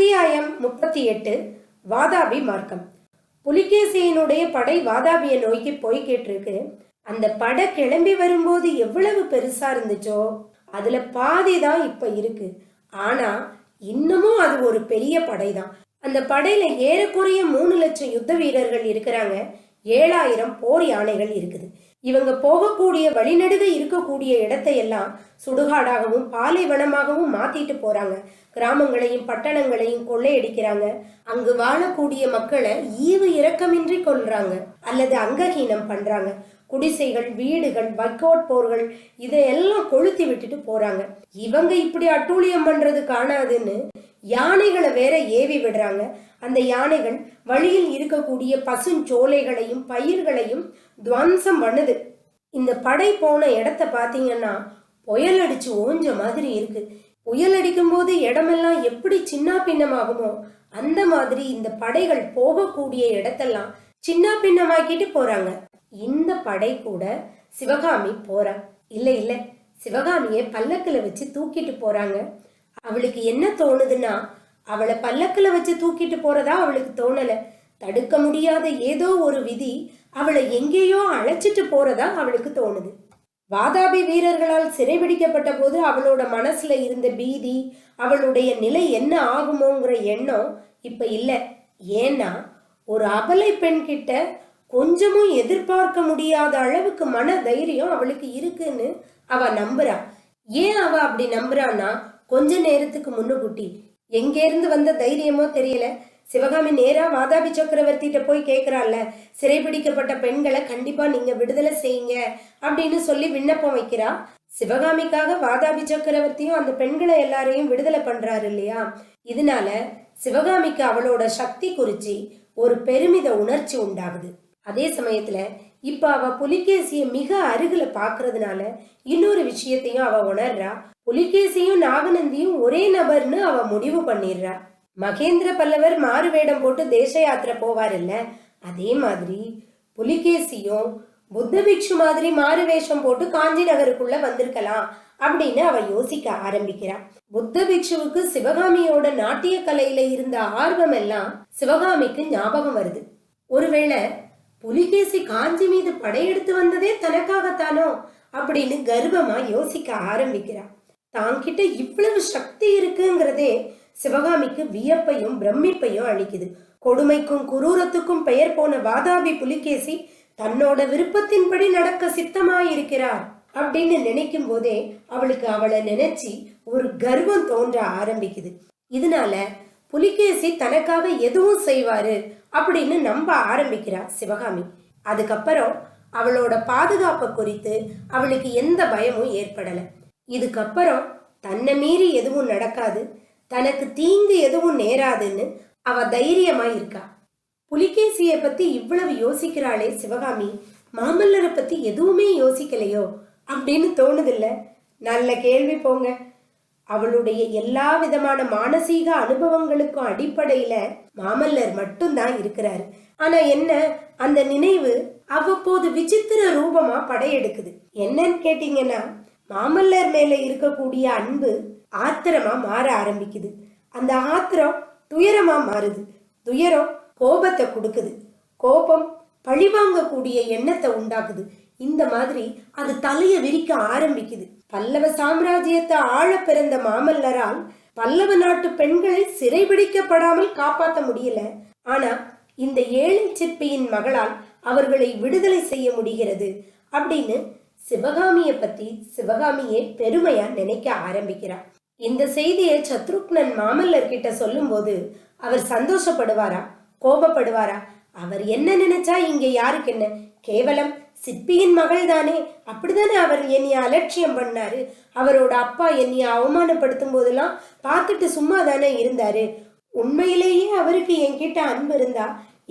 அத்தியாயம் முப்பத்தி எட்டு வாதாபி மார்க்கம். புலிகேசியனுடைய படை வாதாபியை நோய்க்கு போய்கிட்டு இருக்கு அந்த படை கிளம்பி வரும்போது எவ்வளவு பெருசா இருந்துச்சோ அதுல பாதி தான் இப்ப இருக்கு. ஆனா இன்னமும் அது ஒரு பெரிய படை தான் அந்த படையில ஏறக்குறைய மூணு லட்சம் யுத்த வீரர்கள் இருக்கிறாங்க. ஏழாயிரம் போர் யானைகள் இருக்குது. இவங்க போகக்கூடிய வழிநடுக இருக்கக்கூடிய இடத்தையெல்லாம் சுடுகாடாகவும் பாலைவனமாகவும் மாத்திட்டு போறாங்க. கிராமங்களையும் பட்டணங்களையும் கொள்ளையடிக்கிறாங்க. அங்கு வாழக்கூடிய மக்களை ஈவு இரக்கமின்றி கொள்றாங்க அல்லது அங்கஹீனம் பண்றாங்க. குடிசைகள் வீடுகள் வைக்கோட் போர்கள் இதையெல்லாம் கொளுத்தி விட்டுட்டு போறாங்க. இவங்க இப்படி அட்டூழியம் பண்றது காணாதுன்னு யானைகளை வேற ஏவி விடுறாங்க. அந்த யானைகள் வழியில் இருக்கக்கூடிய பசுஞ்சோலைகளையும் பயிர்களையும் துவம்சம் பண்ணுது. இந்த படை போன இடத்த பார்த்தீங்கன்னா புயல் அடிச்சு ஓஞ்ச மாதிரி இருக்கு. புயல் அடிக்கும் போது இடமெல்லாம் எப்படி சின்ன பின்னமாகுமோ அந்த மாதிரி இந்த படைகள் போகக்கூடிய இடத்தெல்லாம் சின்ன பின்னமாக்கிட்டு போறாங்க. இந்த படை கூட சிவகாமி போறா இல்ல இல்ல சிவகாமியை பல்லக்குல வச்சு தூக்கிட்டு போறாங்க. அவளுக்கு என்ன தோணுதுன்னா அவளை பல்லக்குல வச்சு தூக்கிட்டு போறதா அவளுக்கு தோணலை. தடுக்க முடியாத ஏதோ ஒரு விதி அவளை எங்கேயோ அழைச்சிட்டு போறதா அவளுக்கு தோணுது. வாதாபி வீரர்களால் சிறைபிடிக்கப்பட்ட போது அவளோட மனசுல இருந்த பீதி அவளுடைய நிலை என்ன ஆகுமோங்கிற எண்ணம் இப்ப இல்லை. ஏன்னா ஒரு அபலை பெண் கிட்ட கொஞ்சமும் எதிர்பார்க்க முடியாத அளவுக்கு மன தைரியம் அவளுக்கு இருக்குன்னு அவ நம்புறா. ஏன் அவ அப்படி நம்புறான்னா கொஞ்ச நேரத்துக்கு முன்னுக்குட்டி. எங்கேருந்து வந்த தைரியமோ தெரியல. சிவகாமி நேரா வாதாபி சக்கரவர்த்திட்ட போய் கேக்குறாள்ல சிறைபிடிக்கப்பட்ட பெண்களை கண்டிப்பா நீங்க விடுதலை செய்யுங்க அப்படின்னு சொல்லி விண்ணப்பம் வைக்கிறா. சிவகாமிக்காக வாதாபி சக்கரவர்த்தியும் அந்த பெண்களை எல்லாரையும் விடுதலை பண்றாரு இல்லையா? இதனால சிவகாமிக்கு அவளோட சக்தி குறிச்சு ஒரு பெருமித உணர்ச்சி உண்டாகுது. அதே சமயத்துல இப்ப அவ புலிகேசிய மிக அருகில பாக்குறதுனால இன்னொரு விஷயத்தையும் அவ உணர்றா. புலிகேசியும் நாகநந்தியும் ஒரே நபர்னு அவ முடிவு பண்ணிடுறா. மகேந்திர பல்லவர் மாறு வேடம் போட்டு தேச யாத்திரை போவார் இல்ல? அதே மாதிரி புலிகேசியும் புத்த பிக்ஷு மாதிரி மாறு வேஷம் போட்டு காஞ்சி நகருக்குள்ள வந்திருக்கலாம் அப்படின்னு அவ யோசிக்க ஆரம்பிக்கிறான் புத்த பிக்ஷுவுக்கு சிவகாமியோட நாட்டிய கலையில இருந்த ஆர்வம் எல்லாம் சிவகாமிக்கு ஞாபகம் வருது. ஒருவேளை புலிகேசி காஞ்சி மீது படையெடுத்து வந்ததே தனக்காகத்தானோ அப்படின்னு கர்வமா யோசிக்க ஆரம்பிக்கிறா. தாங்கிட்ட இவ்வளவு சக்தி இருக்குங்கிறதே சிவகாமிக்கு வியப்பையும் பிரமிப்பையும் அளிக்குது. கொடுமைக்கும் குரூரத்துக்கும் பெயர் போன வாதாபி புலிகேசி தன்னோட விருப்பத்தின்படி நடக்க சித்தமாயிருக்கிறார் அப்படின்னு நினைக்கும் போதே அவளுக்கு அவளை நினைச்சி ஒரு கர்வம் தோன்ற ஆரம்பிக்குது. இதனால புலிகேசி தனக்காக எதுவும் செய்வாரு அப்படின்னு நம்ப ஆரம்பிக்கிறா சிவகாமி. அதுக்கப்புறம் அவளோட பாதுகாப்பை குறித்து அவளுக்கு எந்த பயமும் ஏற்படலை. இதுக்கப்புறம் தன்னை மீறி எதுவும் நடக்காது. தனக்கு தீங்கு எதுவும் நேராதுன்னு அவ தைரியமா இருக்கா. புலிகேசியை பத்தி இவ்வளவு யோசிக்கிறாளே சிவகாமி மாமல்லரை பத்தி எதுவுமே யோசிக்கலையோ அப்படின்னு தோணுதில்ல? நல்ல கேள்வி போங்க. அவளுடைய எல்லா விதமான மானசீக அனுபவங்களுக்கும் அடிப்படையில மாமல்லர் மட்டும்தான் இருக்கிறாரு. ஆனா என்ன அந்த நினைவு அவ்வப்போது விசித்திர ரூபமா படையெடுக்குது. என்னன்னு கேட்டீங்கன்னா மாமல்லர் மேல இருக்கக்கூடிய அன்பு ஆத்திரமா மாற ஆரம்பிக்குது. அந்த ஆத்திரம் துயரமா மாறுது. துயரம் கோபத்தை கொடுக்குது. கோபம் பழிவாங்கக்கூடிய எண்ணத்தை உண்டாக்குது. இந்த மாதிரி அது தலைய விரிக்க ஆரம்பிக்குது. பல்லவ சாம்ராஜ்யத்தை ஆழ பிறந்த மாமல்லரால் பல்லவ நாட்டு பெண்களை சிறைபிடிக்கப்படாமல் காப்பாற்ற முடியல. ஆனா இந்த ஏழை சிற்பியின் மகளால் அவர்களை விடுதலை செய்ய முடிகிறது அப்படின்னு சிவகாமியை பத்தி சிவகாமியே பெருமையா நினைக்க ஆரம்பிக்கிறார். இந்த செய்தியை சத்ருக்னன் மாமல்லர் கிட்ட சொல்லும்போது அவர் சந்தோஷப்படுவாரா? கோபப்படுவாரா? அவர் என்ன நினைச்சா இங்க யாருக்கு என்ன கேவலம் சிற்பியின் மகள் தானே அப்படிதானே அவர் என்னைய அலட்சியம் பண்ணாரு? அவரோட அப்பா என்னைய அவமானப்படுத்தும் போதெல்லாம் பார்த்துட்டு சும்மா தானே இருந்தாரு. உண்மையிலேயே அவருக்கு என்கிட்ட அன்பு இருந்தா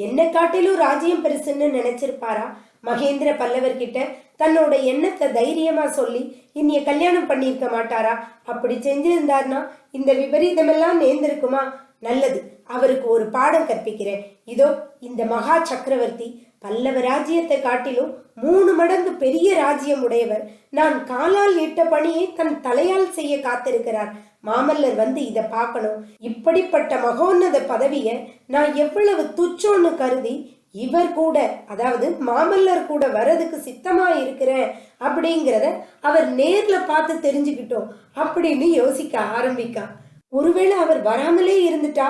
என்னை காட்டிலும் ராஜ்யம் பெருசுன்னு நினைச்சிருப்பாரா? மகேந்திர பல்லவர் கிட்ட தன்னோட எண்ணத்தை தைரியமா சொல்லி இன்னைய கல்யாணம் பண்ணியிருக்க மாட்டாரா? அப்படி செஞ்சிருந்தார்னா இந்த விபரீதமெல்லாம் நேர்ந்திருக்குமா? நல்லது அவருக்கு ஒரு பாடம் கற்பிக்கிறேன். இதோ இந்த மகா சக்கரவர்த்தி பல்லவ ராஜ்யத்தை காட்டிலும் மூணு மடங்கு பெரிய ராஜ்யம் உடையவர். நான் காலால் இட்ட பணியை தன் தலையால் செய்ய காத்திருக்கிறார். மாமல்லர் வந்து இதை பார்க்கணும். இப்படிப்பட்ட மகோன்னத பதவியை நான் எவ்வளவு துச்சோன்னு கருதி இவர் கூட அதாவது மாமல்லர் கூட வரதுக்கு சித்தமா இருக்கிறேன் அப்படிங்கிறத அவர் நேர்ல பார்த்து தெரிஞ்சுக்கிட்டோம் அப்படின்னு யோசிக்க ஆரம்பிக்கா. ஒருவேளை அவர் வராமலே இருந்துட்டா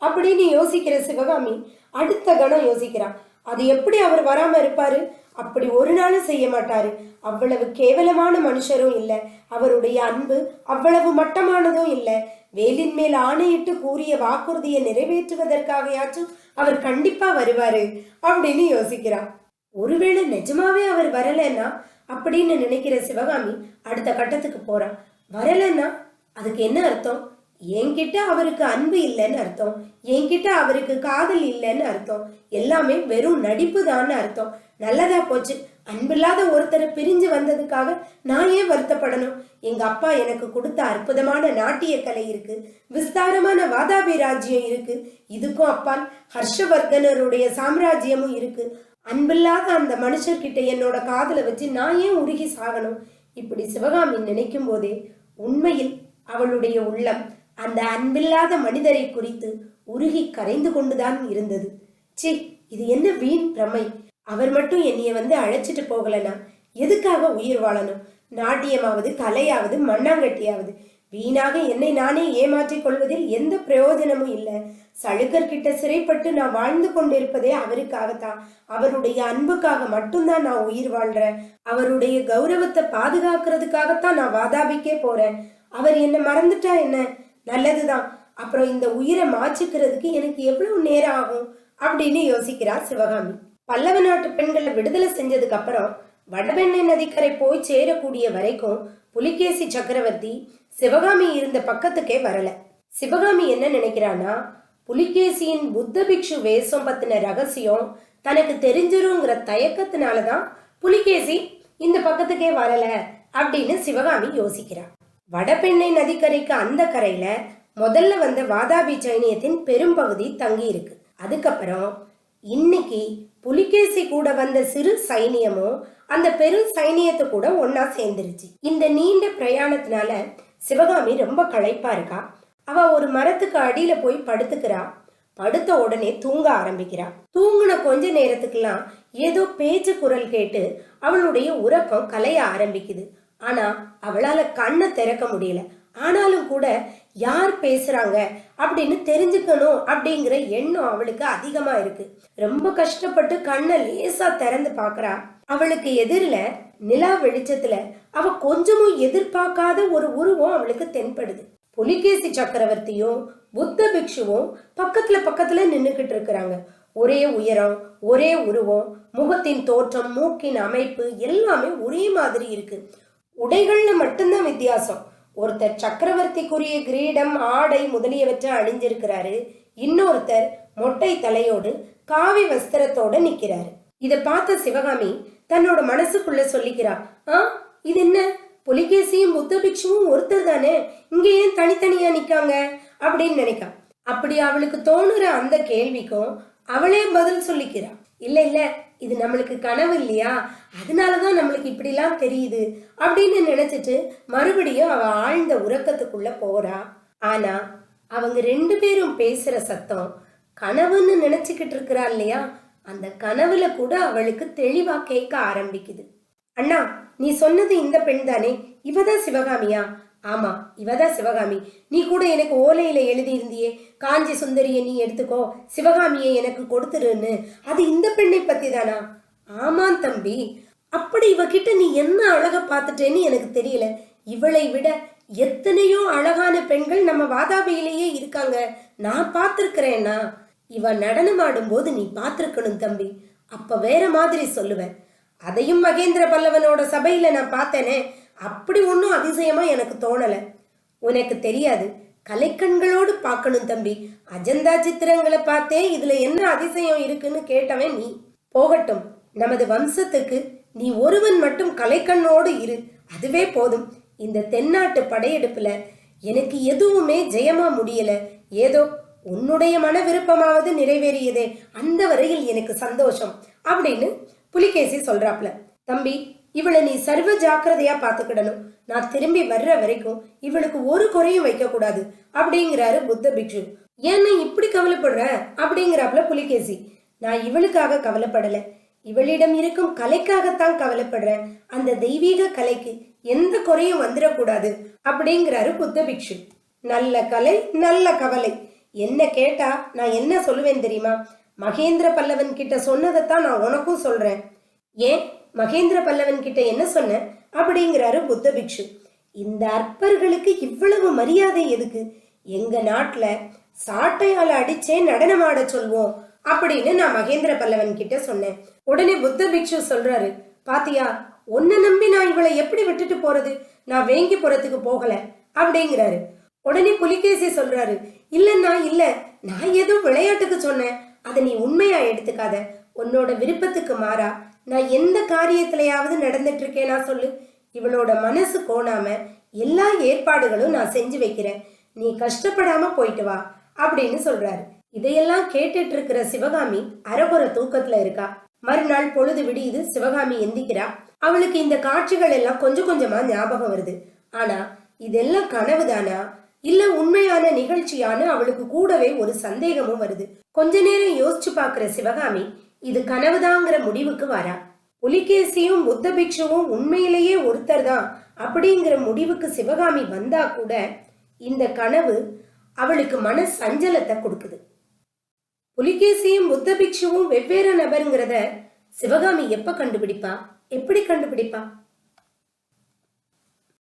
அப்படின்னு யோசிக்கிற சிவகாமி அடுத்த கணம் யோசிக்கிறா. அது எப்படி அவர் வராம இருப்பாரு? அப்படி ஒரு நாளும் செய்ய மாட்டாரு. அவ்வளவு கேவலமான மனுஷரும் இல்லை. அவருடைய அன்பு அவ்வளவு மட்டமானதும் இல்லை. வேலின் மேல் ஆணையிட்டு கூறிய வாக்குறுதியை நிறைவேற்றுவதற்காகயாச்சும் அவர் கண்டிப்பா வருவாரு அப்படின்னு யோசிக்கிறார் ஒருவேளை நிஜமாவே அவர் வரலைன்னா அப்படின்னு நினைக்கிற சிவகாமி அடுத்த கட்டத்துக்கு போறான் வரலைன்னா அதுக்கு என்ன அர்த்தம்? என்கிட்ட அவருக்கு அன்பு இல்லைன்னு அர்த்தம். என்கிட்ட அவருக்கு காதல் இல்லைன்னு அர்த்தம். எல்லாமே வெறும் நடிப்பு தான்னு அர்த்தம். நல்லதா போச்சு. அன்பில்லாத ஒருத்தரை பிரிஞ்சு வந்ததுக்காக நான் ஏன் வருத்தப்படணும்? எங்க அப்பா எனக்கு கொடுத்த அற்புதமான நாட்டிய கலை இருக்கு. விஸ்தாரமான வாதாபி ராஜ்யம் இருக்கு. இதுக்கும் அப்பால் ஹர்ஷவர்தனருடைய சாம்ராஜ்யமும் இருக்கு. அன்பில்லாத அந்த மனுஷர்கிட்ட என்னோட காதலை வச்சு நான் ஏன் உருகி சாகணும்? இப்படி சிவகாமி நினைக்கும் போதே உண்மையில் அவளுடைய உள்ளம் அந்த அன்பில்லாத மனிதரை குறித்து உருகி கரைந்து கொண்டுதான் இருந்தது. சி இது என்ன வீண் பிரமை? அவர் மட்டும் என்னைய வந்து அழைச்சிட்டு போகலனா? எதுக்காக உயிர் வாழணும்? நாட்டியமாவது கலையாவது மண்ணாங்கட்டியாவது? வீணாக என்னை நானே ஏமாற்றிக் கொள்வதில் எந்த பிரயோஜனமும் இல்லை. சளுக்கர்கிட்ட சிறைப்பட்டு நான் வாழ்ந்து கொண்டிருப்பதே அவருக்காகத்தான் அவருடைய அன்புக்காக மட்டும்தான் நான் உயிர் வாழ்றேன். அவருடைய கௌரவத்தை பாதுகாக்கிறதுக்காகத்தான் நான் வாதாபிக்கே போறேன். அவர் என்ன மறந்துட்டா என்ன? நல்லதுதான். அப்புறம் இந்த உயிரை மாற்றிக்கிறதுக்கு எனக்கு எவ்வளவு நேரம் ஆகும்? அப்படின்னு யோசிக்கிறா சிவகாமி. பல்லவ நாட்டு பெண்களை விடுதலை செஞ்சதுக்கு அப்புறம் வடபெண்ணை நதிக்கரை போய் சேரக்கூடிய வரைக்கும் புலிகேசி சக்கரவர்த்தி சிவகாமி இருந்த பக்கத்துக்கே வரல. சிவகாமி என்ன நினைக்கிறானா புலிகேசியின் புத்த பிக்ஷு வேஷம் பத்தின ரகசியம் தனக்கு தெரிஞ்சிருங்கிற தயக்கத்தினாலதான் புலிகேசி இந்த பக்கத்துக்கே வரல அப்படின்னு சிவகாமி யோசிக்கிறான் வடபெண்ணை நதிக்கரைக்கு அந்த கரையில முதல்ல வந்த வாதாபி சைனியத்தின் பெரும்பகுதி தங்கி இருக்கு அதுக்கப்புறம் இன்னைக்கு புலிகேசி கூட வந்த சிறு சைனியமும் அந்த பெரும் சைனியத்தை கூட ஒன்னா சேர்ந்துருச்சு. இந்த நீண்ட பிரயாணத்தினால சிவகாமி ரொம்ப களைப்பா இருக்கா. அவ ஒரு மரத்துக்கு அடியில போய் படுத்துக்கிறா. படுத்த உடனே தூங்க ஆரம்பிக்கிறா. தூங்கின கொஞ்ச நேரத்துக்கெல்லாம் ஏதோ பேச்சு குரல் கேட்டு அவளுடைய உறக்கம் கலைய ஆரம்பிக்குது. ஆனா அவளால கண்ணை திறக்க முடியல. ஆனாலும் கூட யார் பேசுறாங்க? அப்படின்னு தெரிஞ்சுக்கணும் அப்படிங்கிற எண்ணம் அவளுக்கு அதிகமா இருக்கு. ரொம்ப கஷ்டப்பட்டு கண்ணை லேசா திறந்து பாக்குறா. அவளுக்கு எதிரில நிலா வெளிச்சத்துல அவ கொஞ்சமும் எதிர்பார்க்காத ஒரு உருவம் அவளுக்கு தென்படுது. புலிகேசி சக்கரவர்த்தியும் புத்த பிக்ஷுவும் பக்கத்துல பக்கத்துல நின்னுக்கிட்டு இருக்கிறாங்க. ஒரே உயரம் ஒரே உருவம் முகத்தின் தோற்றம் மூக்கின் அமைப்பு எல்லாமே ஒரே மாதிரி இருக்கு. உடைகள்ல மட்டும்தான் வித்தியாசம். ஒருத்தர் சக்கரவர்த்திக்குரிய கிரீடம் ஆடை முதலியவற்றை அணிஞ்சிருக்கிறாரு. இன்னொருத்தர் மொட்டை தலையோடு காவி வஸ்திரத்தோட நிக்கிறாரு இத பார்த்த சிவகாமி தன்னோட மனசுக்குள்ள சொல்லிக்கிறா ஆ இது என்ன? புலிகேசியும் புத்த பிக்ஷுவும் ஒருத்தர் தானே? இங்க ஏன் தனித்தனியா நிக்காங்க? அப்படின்னு நினைக்கா. அப்படி அவளுக்கு தோணுற அந்த கேள்விக்கும் அவளே பதில் சொல்லிக்கிறா. இல்ல இல்ல இது நம்மளுக்கு கனவு இல்லையா? அதனாலதான் நம்மளுக்கு இப்படிலாம் தெரியுது அப்படின்னு நினைச்சிட்டு மறுபடியும் அவ ஆழ்ந்த உறக்கத்துக்குள்ள போறா. ஆனா அவங்க ரெண்டு பேரும் பேசுற சத்தம் கனவுன்னு நினைச்சுக்கிட்டு இருக்கிறா இல்லையா? அந்த கனவுல கூட அவளுக்கு தெளிவா கேட்க ஆரம்பிக்குது. அண்ணா நீ சொன்னது இந்த பெண் தானே இவதான் சிவகாமியா? ஆமா இவதான் சிவகாமி. நீ கூட எனக்கு ஓலையில எழுதியிருந்தியே. காஞ்சி சுந்தரியை நீ எடுத்துக்கோ. சிவகாமியை எனக்கு கொடுத்துருன்னு. அது இந்த பெண்ணை பத்தி தானா ஆமாம் தம்பி. அப்படி இவகிட்ட நீ என்ன அழக பார்த்துட்டேன்னு எனக்கு தெரியல. இவளை விட எத்தனையோ அழகான பெண்கள் நம்ம வாதாபியிலேயே இருக்காங்க. நான் பார்த்துருக்கிறேன்னா. இவ நடனமாடும் போது நீ பார்த்துருக்கணும் தம்பி. அப்ப வேற மாதிரி சொல்லுவேன். அதையும் மகேந்திர பல்லவனோட சபையில நான் பார்த்தேனே. அப்படி ஒன்றும் அதிசயமா எனக்கு தோணலை. உனக்கு தெரியாது. கலைக்கண்களோடு பார்க்கணும் தம்பி. அஜந்தா சித்திரங்களை பார்த்தே இதுல என்ன அதிசயம் இருக்குன்னு கேட்டவன் நீ. போகட்டும். நமது வம்சத்துக்கு நீ ஒருவன் மட்டும் கலைக்கண்ணோடு இரு. அதுவே போதும். இந்த தென்னாட்டு படையெடுப்புல எனக்கு எதுவுமே ஜெயமா முடியல. ஏதோ உன்னுடைய மன விருப்பமாவது நிறைவேறியதே. அந்த வரையில் எனக்கு சந்தோஷம். அப்படின்னு புலிகேசி சொல்றாப்ல தம்பி இவளை நீ சர்வ ஜாக்கிரதையா பாத்துக்கிடணும் நான் திரும்பி வர்ற வரைக்கும் இவளுக்கு ஒரு குறையும் வைக்க கூடாது அப்படிங்கிறாரு புத்த பிக்ஷு. ஏன் நான் இப்படி கவலைப்படுற? அப்படிங்கிறாப்ல புலிகேசி. நான் இவளுக்காக கவலைப்படல. இவளிடம் இருக்கும் கலைக்காகத்தான் கவலைப்படுறேன் அந்த தெய்வீக கலைக்கு எந்த குறையும் வந்துடக்கூடாது அப்படிங்கிறாரு புத்த பிக்ஷு. நல்ல கலை நல்ல கவலை. என்ன கேட்டா நான் என்ன சொல்லுவேன் தெரியுமா? மகேந்திர பல்லவன் கிட்ட சொன்னதைத்தான் நான் உனக்கும் சொல்றேன். ஏன்? மகேந்திர பல்லவன் கிட்ட என்ன சொன்ன? அப்படிங்கிறாரு புத்த பிக்ஷு. இந்த அற்பர்களுக்கு இவ்வளவு மரியாதை எதுக்கு? எங்க நாட்டுல சாட்டையால அடிச்சே நடனமாட சொல்வோம் அப்படின்னு நான் மகேந்திர பல்லவன் கிட்ட சொன்னேன். உடனே புத்த பிக்ஷு சொல்றாரு பாத்தியா உன்னை நம்பி நான் இவளை எப்படி விட்டுட்டு போறது? நான் வேங்கி போறதுக்கு போகல. அப்படிங்கிறாரு. உடனே புலிகேசி சொல்றாரு இல்லன்னா இல்ல. நான் ஏதோ விளையாட்டுக்கு சொன்னேன். அதை நீ உண்மையா எடுத்துக்காத. உன்னோட விருப்பத்துக்கு மாறா. நான் எந்த காரியத்திலையாவது நடந்துட்டு இருக்கேனா சொல்லு. இவளோட மனசு கோணாம எல்லா ஏற்பாடுகளும் நான் செஞ்சு வைக்கிறேன். நீ கஷ்டப்படாம போயிட்டு வா அப்படின்னு சொல்றாரு. இதையெல்லாம் கேட்டுட்டு இருக்கிற சிவகாமி அரைகுற தூக்கத்துல இருக்கா. மறுநாள் பொழுது விடியுது சிவகாமி எந்திக்கிறா. அவளுக்கு இந்த காட்சிகள் எல்லாம் கொஞ்சம் கொஞ்சமா ஞாபகம் வருது. ஆனா இதெல்லாம் கனவுதானா? இல்ல உண்மையான நிகழ்ச்சியான்னு அவளுக்கு கூடவே ஒரு சந்தேகமும் வருது. கொஞ்ச நேரம் யோசிச்சு பாக்குற சிவகாமி இது கனவுதாங்கிற முடிவுக்கு வரா. புலிகேசியும் புத்த பிக்ஷுவும் உண்மையிலேயே ஒருத்தர் தான் அப்படிங்கிற முடிவுக்கு சிவகாமி வந்தா கூட இந்த கனவு அவளுக்கு மன சஞ்சலத்தை கொடுக்குது. புலிகேசியும் புத்த பிக்ஷுவும் வெவ்வேறு நபருங்கிறத சிவகாமி எப்ப கண்டுபிடிப்பா? எப்படி கண்டுபிடிப்பா?